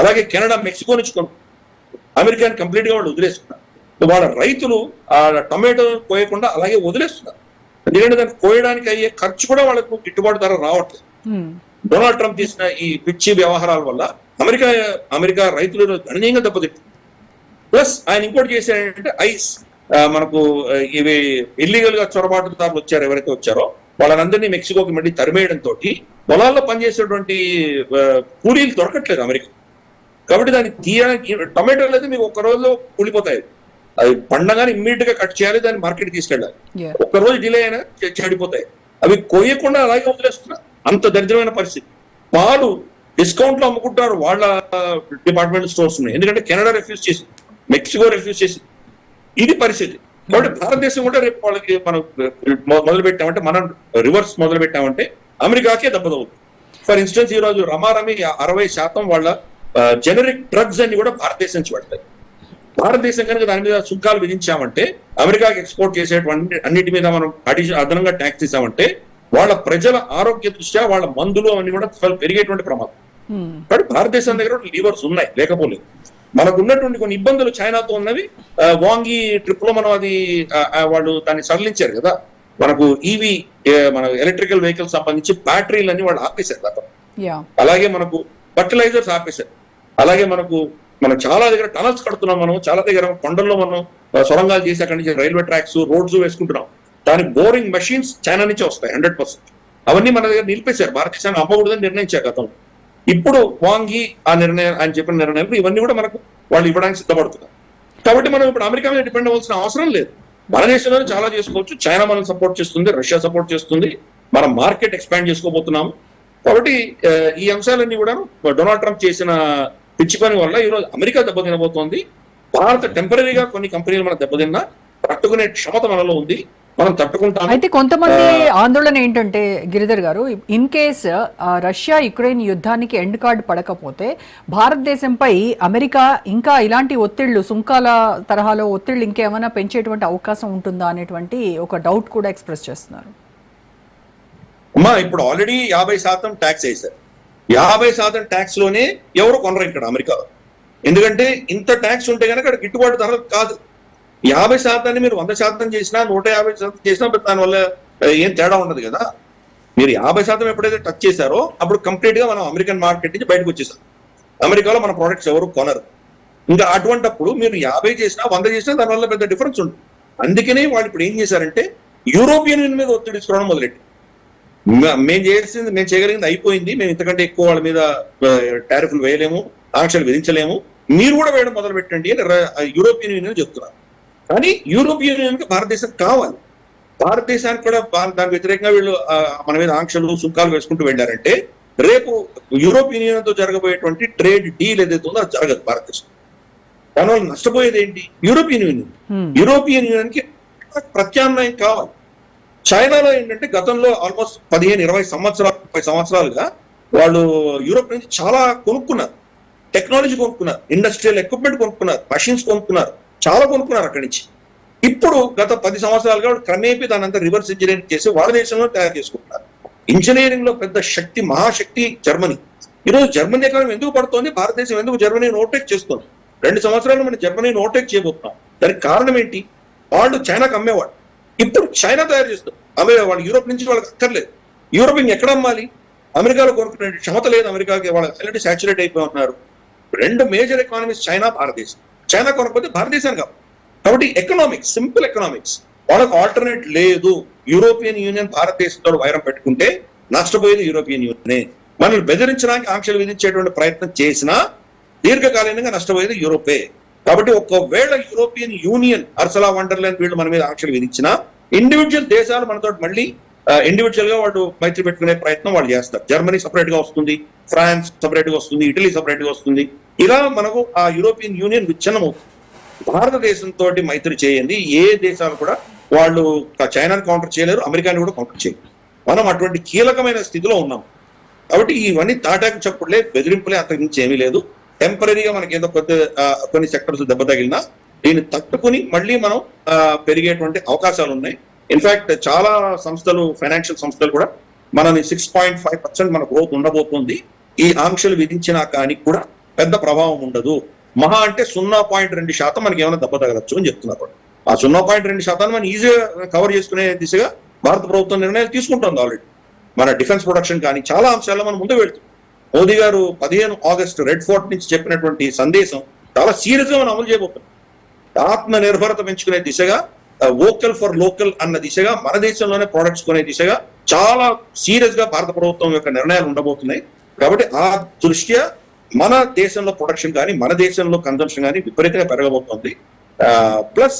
అలాగే Canada Mexico నుంచి కొను అమెరికాని కంప్లీట్గా వాళ్ళు వదిలేస్తున్నారు. వాళ్ళ రైతులు ఆ టొమాటో కోయకుండా అలాగే వదిలేస్తున్నారు. ఎందుకంటే దాన్ని కోయడానికి అయ్యే ఖర్చు కూడా వాళ్ళకు గిట్టుబాటు ధర రావట్లేదు. డొనాల్డ్ ట్రంప్ చేసిన ఈ పిచ్చి వ్యవహారాల వల్ల అమెరికా అమెరికా రైతులు గణనీయంగా దెబ్బతింటుంది. ప్లస్ ఆయన ఇంకోటి చేశాడంటే ఐస్. మనకు ఇవి ఇల్లీగల్గా చొరబాటుదారులు వచ్చారు ఎవరైతే వచ్చారో వాళ్ళందరినీ మెక్సికోకి మళ్ళీ తరిమేయడం తోటి పొలాల్లో పనిచేసేటువంటి కూలీలు దొరకట్లేదు అమెరికా. కాబట్టి దాన్ని తీయడానికి టొమాటోలు అయితే మీకు ఒక్క రోజులో కూలిపోతాయి. అది పండగానే ఇమ్మీడియట్గా కట్ చేయాలి దాన్ని మార్కెట్ తీసుకెళ్ళాలి. ఒక్క రోజు డిలే అయినా చెడిపోతాయి. అవి కొయ్యకుండా అలాగే వదిలేస్తున్నారు అంత దరిద్రమైన పరిస్థితి. పాలు డిస్కౌంట్లో అమ్ముకుంటారు వాళ్ళ డిపార్ట్మెంట్ స్టోర్స్ ఉన్నాయి ఎందుకంటే కెనడా రిఫ్యూజ్ చేసింది మెక్సికో రిఫ్యూజ్ చేసింది. ఇది పరిస్థితి. కాబట్టి భారతదేశం కూడా రేపు వాళ్ళకి మనం మొదలు పెట్టామంటే మనం రివర్స్ మొదలు పెట్టామంటే అమెరికాకే దెబ్బతవుతుంది ఫర్ ఇన్స్టెన్స్ ఈ రోజు రమారమి అరవై శాతం వాళ్ళ జనరిక్ డ్రగ్స్ అన్ని కూడా భారతదేశం నుంచి పడతాయి. భారతదేశం కనుక దాని మీద సుంకాలు విధించామంటే అమెరికాకి ఎక్స్పోర్ట్ చేసేటువంటి అన్నిటి మీద మనం అడిషన్ అదనంగా ట్యాక్స్ ఇస్తామంటే వాళ్ళ ప్రజల ఆరోగ్య దృష్ట్యా వాళ్ళ మందులు అవన్నీ కూడా పెరిగేటువంటి ప్రమాదం. కాబట్టి భారతదేశం దగ్గర లీవర్స్ ఉన్నాయి లేకపోలేదు. మనకు ఉన్నటువంటి కొన్ని ఇబ్బందులు చైనాతో ఉన్నవి వాంగి ట్రిప్లో మనం అది వాళ్ళు దాన్ని సడలించారు కదా. మనకు ఈవీ మన ఎలక్ట్రికల్ వెహికల్ సంబంధించి బ్యాటరీలన్నీ వాళ్ళు ఆపేశారు. అలాగే మనకు ఫర్టిలైజర్స్ ఆపేశారు. అలాగే మనకు మనం చాలా దగ్గర టనల్స్ కడుతున్నాం మనం చాలా దగ్గర కొండల్లో మనం సొరంగాలు చేసి అక్కడి నుంచి రైల్వే ట్రాక్స్ రోడ్స్ వేసుకుంటున్నాం. దాని బోరింగ్ మెషిన్స్ చైనా నుంచే వస్తాయి హండ్రెడ్ పర్సెంట్ అవన్నీ మన దగ్గర నిలిపేశారు. భారతదేశాన్ని అమ్మకూడదని నిర్ణయించారు గతంలో ఇప్పుడు వాంగి ఆ నిర్ణయం ఆయన చెప్పిన నిర్ణయాలు ఇవన్నీ కూడా మనకు వాళ్ళు ఇవ్వడానికి సిద్ధపడుతున్నారు. కాబట్టి మనం ఇప్పుడు అమెరికా మీద డిపెండ్ అవ్వాల్సిన అవసరం లేదు. మన దేశంలోనే చాలా చేసుకోవచ్చు. చైనా మనం సపోర్ట్ చేస్తుంది రష్యా సపోర్ట్ చేస్తుంది. మనం మార్కెట్ ఎక్స్పాండ్ చేసుకోబోతున్నాము కాబట్టి ఈ అంశాలన్నీ కూడా డొనాల్డ్ ట్రంప్ చేసిన పిచ్చి పని వల్ల ఈరోజు అమెరికా దెబ్బతినబోతోంది భారత టెంపరీగా కొన్ని కంపెనీలు మన దెబ్బతిన్నా తట్టుకునే క్షమత మనలో ఉంది. మనం తట్టుకుంటాము. అయితే కొంతమంది ఆందోళన ఏంటంటే Giridhar garu in case Russia Ukraine యుద్ధానికి ఎండ్ కార్డ్ పడకపోతే భారతదేశంపై అమెరికా ఇంకా ఇలాంటి ఒత్తిళ్ళు సుంకాల తరహాలో ఒత్తిళ్ళు ఇంకేమైనా పెంచేటువంటి అవకాశం ఉంటుందా అనేటువంటి ఒక డౌట్ కూడా ఎక్స్ప్రెస్ చేస్తున్నారు. అమ్మా ఇప్పుడు ఆల్రెడీ యాభై శాతం ట్యాక్స్ వేశారు. యాభై శాతం ట్యాక్స్లోనే ఎవరు కొనరు ఇక్కడ అమెరికాలో ఎందుకంటే ఇంత ట్యాక్స్ ఉంటే కనుక అక్కడ గిట్టుబాటు ధర కాదు. యాభై శాతాన్ని మీరు వంద శాతం చేసినా నూట యాభై శాతం చేసినా దానివల్ల ఏం తేడా ఉండదు కదా. మీరు యాభై శాతం ఎప్పుడైతే టచ్ చేశారో అప్పుడు కంప్లీట్గా మనం అమెరికన్ మార్కెట్ నుంచి బయటకు వచ్చేసాం. అమెరికాలో మన ప్రొడక్ట్స్ ఎవరు కొనరు. ఇంకా అటువంటప్పుడు మీరు యాభై చేసినా వంద చేసినా దానివల్ల పెద్ద డిఫరెన్స్ ఉంటుంది అందుకనే వాళ్ళు ఇప్పుడు ఏం చేశారంటే యూరోపియన్ యూనియన్ మీద ఒత్తిడి తీసుకోవడం మొదలెట్టి మేము చేసింది మేము చేయగలిగింది అయిపోయింది. మేము ఇంతకంటే ఎక్కువ వాళ్ళ మీద టారిఫ్లు వేయలేము ఆంక్షలు విధించలేము. మీరు కూడా వేయడం మొదలు పెట్టండి అని యూరోపియన్ యూనియన్ చెప్తున్నారు. కానీ యూరోపియన్ యూనియన్కి భారతదేశం కావాలి. భారతదేశానికి కూడా దానికి వ్యతిరేకంగా వీళ్ళు మన మీద ఆంక్షలు సుంకాలు వేసుకుంటూ వెళ్ళారంటే రేపు యూరోపియన్ యూనియన్తో జరగబోయేటువంటి ట్రేడ్ డీల్ ఏదైతే ఉందో అది జరగదు భారతదేశం. దానివల్ల నష్టపోయేది ఏంటి? European union. యూరోపియన్ యూనియన్కి ప్రత్యామ్నాయం కావాలి. చైనాలో ఏంటంటే గతంలో ఆల్మోస్ట్ పదిహేను ఇరవై సంవత్సరాలు ముప్పై సంవత్సరాలుగా వాళ్ళు యూరోప్ నుంచి చాలా కొనుక్కున్నారు. టెక్నాలజీ కొనుక్కున్నారు ఇండస్ట్రియల్ ఎక్విప్మెంట్ కొనుక్కున్నారు మషిన్స్ కొనుక్కున్నారు చాలా కొనుక్కున్నారు అక్కడి నుంచి. ఇప్పుడు గత పది సంవత్సరాలుగా క్రమేపీ దాని అంతా రివర్స్ ఇంజనీరింగ్ చేసి వాళ్ళ దేశంలో తయారు చేసుకుంటున్నారు. ఇంజనీరింగ్లో పెద్ద శక్తి మహాశక్తి జర్మనీ. ఈరోజు జర్మనీ ఎకానమీ ఎందుకు పడుతోంది? భారతదేశం ఎందుకు జర్మనీ ఓవర్టేక్ చేస్తుంది? రెండు సంవత్సరాలు మనం జర్మనీని ఓవర్టేక్ చేయబోతున్నాం. దానికి కారణం ఏంటి? వాళ్ళు చైనాకు అమ్మేవాడు ఇప్పుడు చైనా తయారు చేస్తుంది. అమెరికా వాళ్ళు యూరోప్ నుంచి వాళ్ళకి అక్కర్లేదు. యూరోప్ ఎక్కడ అమ్మాలి? అమెరికాలో కోరుకునే క్షమత లేదు అమెరికాకి వాళ్ళు ఆల్రెడీ సాచురేట్ అయిపోయి ఉన్నారు రెండు మేజర్ ఎకానమీస్ చైనా భారతదేశం. చైనా కొనకపోతే భారతదేశం కాదు. కాబట్టి ఎకనామిక్స్ సింపుల్ ఎకనామిక్స్ వాళ్ళకి ఆల్టర్నేట్ లేదు. యూరోపియన్ యూనియన్ భారతదేశంతో వైరం పెట్టుకుంటే నష్టపోయేది యూరోపియన్ యూనియనే మనల్ని బెదిరించడానికి ఆంక్షలు విధించేటువంటి ప్రయత్నం చేసినా దీర్ఘకాలీనంగా నష్టపోయేది యూరోపే కాబట్టి ఒకవేళ యూరోపియన్ యూనియన్ అర్సలా వండర్లాండ్ వీళ్ళు మన మీద ఆంక్షలు విధించినా ఇండివిజువల్ దేశాలు మనతో మళ్ళీ ఇండివిజువల్గా వాళ్ళు మైత్రి పెట్టుకునే ప్రయత్నం వాళ్ళు చేస్తారు. జర్మనీ సపరేట్గా వస్తుంది ఫ్రాన్స్ సపరేట్గా వస్తుంది ఇటలీ సపరేట్గా వస్తుంది. ఇలా మనకు ఆ యూరోపియన్ యూనియన్ విచ్ఛిన్నం అవుతుంది భారతదేశంతో మైత్రి చేయండి ఏ దేశాలు కూడా వాళ్ళు చైనాని కౌంటర్ చేయలేరు అమెరికాని కూడా కౌంటర్ చేయలేరు మనం అటువంటి కీలకమైన స్థితిలో ఉన్నాం. కాబట్టి ఇవన్నీ తాటాకు చప్పుడులే బెదిరింపులే అంతకు మించి ఏమీ లేదు. టెంపరీగా మనకి ఏదో కొద్ది కొన్ని సెక్టర్స్ దెబ్బ తగిలినా దీన్ని తట్టుకుని మళ్ళీ మనం పెరిగేటువంటి అవకాశాలు ఉన్నాయి ఇన్ఫాక్ట్ చాలా సంస్థలు ఫైనాన్షియల్ సంస్థలు కూడా మనని సిక్స్ పాయింట్ ఫైవ్ పర్సెంట్ మన గ్రోత్ ఉండబోతుంది. ఈ ఆంక్షలు విధించినా కానీ కూడా పెద్ద ప్రభావం ఉండదు. మహా అంటే సున్నా పాయింట్ రెండు శాతం మనకి ఏమైనా దెబ్బ తగలచ్చు అని చెప్తున్నారు. ఆ సున్నా పాయింట్ రెండు శాతాన్ని మనం ఈజీగా కవర్ చేసుకునే దిశగా భారత ప్రభుత్వం నిర్ణయాలు తీసుకుంటుంది ఆల్రెడీ మన డిఫెన్స్ ప్రొడక్షన్ కానీ చాలా అంశాల్లో మనం ముందు వెళ్తాం మోదీ గారు పదిహేను ఆగస్టు రెడ్ ఫోర్ట్ నుంచి చెప్పినటువంటి సందేశం చాలా సీరియస్గా మనం అమలు చేయబోతున్నాం. ఆత్మ నిర్భరత పెంచుకునే దిశగా వోకల్ ఫర్ లోకల్ అన్న దిశగా మన దేశంలోనే ప్రొడక్ట్స్ కొనే దిశగా చాలా సీరియస్గా భారత ప్రభుత్వం యొక్క నిర్ణయాలు ఉండబోతున్నాయి. కాబట్టి ఆ దృష్ట్యా మన దేశంలో ప్రొడక్షన్ కానీ మన దేశంలో కన్జంప్షన్ కానీ విపరీతంగా పెరగబోతోంది. ప్లస్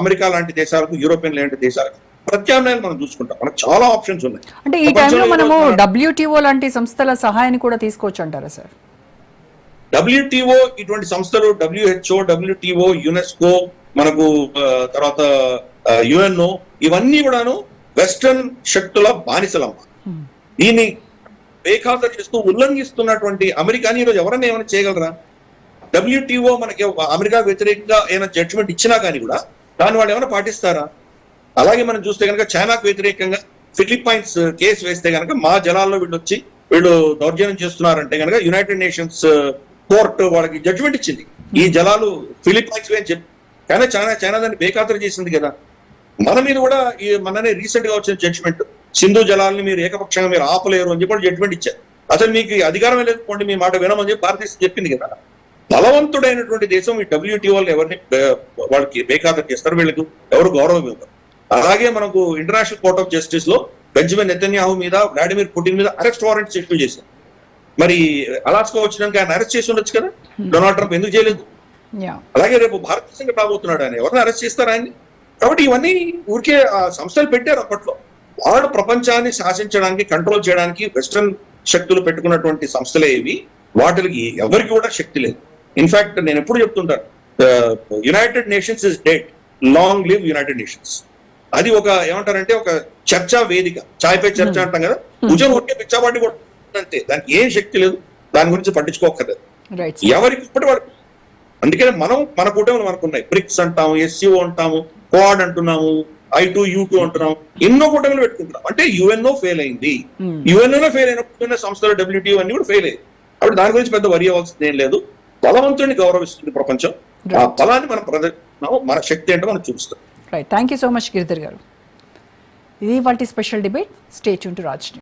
అమెరికా లాంటి దేశాలకు యూరోపియన్ లాంటి దేశాలకు ప్రత్యామ్నాయాలు మనం చూసుకుంటాం. మనకు చాలా ఆప్షన్స్ ఉన్నాయి. అంటే ఈ టైంలో మనము డబ్ల్యూటీఓ లాంటి సంస్థల సహాయాన్ని కూడా తీసుకోవచ్చు అంటారా సార్ డబ్ల్యూటిఓ ఇటువంటి సంస్థలు డబ్ల్యూహెచ్ఓ డబ్ల్యూటిఓ యునెస్కో మనకు తర్వాత యుఎన్ఓ ఇవన్నీ కూడాను వెస్టర్న్ శక్తుల బానిసలమ్మ. దీన్ని బేఖాతరు చేస్తూ ఉల్లంఘిస్తున్నటువంటి అమెరికాని ఈరోజు ఎవరైనా ఏమైనా చేయగలరా? డబ్ల్యూటిఓ మనకి ఒక అమెరికా వ్యతిరేకంగా ఏమైనా జడ్జిమెంట్ ఇచ్చినా కానీ కూడా దాన్ని వాళ్ళు ఏమైనా పాటిస్తారా? అలాగే మనం చూస్తే కనుక చైనాకు వ్యతిరేకంగా ఫిలిప్పైన్స్ కేసు వేస్తే కనుక మా జలాల్లో వీళ్ళు వచ్చి వీళ్ళు దౌర్జన్యం చేస్తున్నారంటే కనుక యునైటెడ్ నేషన్స్ కోర్టు వాళ్ళకి జడ్జిమెంట్ ఇచ్చింది. ఈ జలాలు ఫిలిప్పైన్స్ అని చెప్పి. కానీ చైనా చైనా దాన్ని బేఖాతరు చేసింది కదా. మన మీద కూడా ఈ మననే రీసెంట్గా వచ్చిన జడ్జిమెంట్ సింధు జలాల్ని మీరు ఏకపక్షంగా మీరు ఆపలేరు అని చెప్పి జడ్జిమెంట్ ఇచ్చారు. అసలు మీకు అధికారం లేకపోండి మీ మాట వినమని చెప్పి భారతదేశం చెప్పింది కదా. బలవంతుడైనటువంటి దేశం ఈ డబ్ల్యూటీ వాళ్ళు ఎవరిని వాళ్ళకి బేఖాతరు చేస్తారు వీళ్ళకి. ఎవరు గౌరవం ఇవ్వరు. అలాగే మనకు ఇంటర్నేషనల్ కోర్ట్ ఆఫ్ జస్టిస్లో బెంజమిన్ నెతన్యాహు మీద వ్లాడిమిర్ పుటిన్ మీద అరెస్ట్ వారెంట్స్ ఇష్యూ చేశారు. మరి అలాస్కో వచ్చినాక ఆయన అరెస్ట్ చేసి ఉండొచ్చు కదా? డొనాల్డ్ ట్రంప్ ఎందుకు చేయలేదు? అలాగే రేపు భారతదేశంగా రాబోతున్నాడు ఆయన. ఎవరిని అరెస్ట్ చేస్తారు ఆయన్ని? కాబట్టి ఇవన్నీ ఊరికే ఆ సంస్థలు పెట్టారు అప్పట్లో. వాడు ప్రపంచాన్ని శాసించడానికి కంట్రోల్ చేయడానికి వెస్ట్రన్ శక్తులు పెట్టుకున్నటువంటి సంస్థలే ఇవి. వాటికి ఎవరికి కూడా శక్తి లేదు. ఇన్ఫాక్ట్ నేను ఎప్పుడు చెప్తుంటాను. United Nations is dead long live United Nations అది ఒక ఏమంటారంటే ఒక చర్చా వేదిక. చాయ్ పే చర్చ అంటాం కదా? భుజం ఒకే పిచ్చాబాటి కూడా. అంతే దానికి ఏం శక్తి లేదు. దాని గురించి పట్టించుకోకర్లేదు రైట్ ఎవరికి ఇప్పటి వరకు అందుకనే మనం మన కూటమిలు మనకు ఉన్నాయి. బ్రిక్స్ అంటాము ఎస్సీఓ అంటాము క్వాడ్ అంటున్నాము ఐ టూ యూ టూ అంటున్నాం ఎన్నో కూటమిలు పెట్టుకుంటున్నాం. అంటే యుఎన్ఓ ఫెయిల్ అయింది. Hmm. యుఎన్ఓ ఫెయిల్ అయినప్పుడు సంస్థలు డబ్ల్యూటీఓ అన్ని కూడా ఫెయిల్ అయ్యాయి. అప్పుడు దాని గురించి పెద్ద వరి అవ్వాల్సింది ఏం లేదు. బలవంతుడిని గౌరవిస్తుంది ప్రపంచం. ఆ. బలాన్ని మనం ప్రదర్శిస్తున్నాము. మన శక్తి ఏంటో మనం చూపిస్తాం right thank you so much Giridhar garu. ఇది వాటి special debate stay to Raj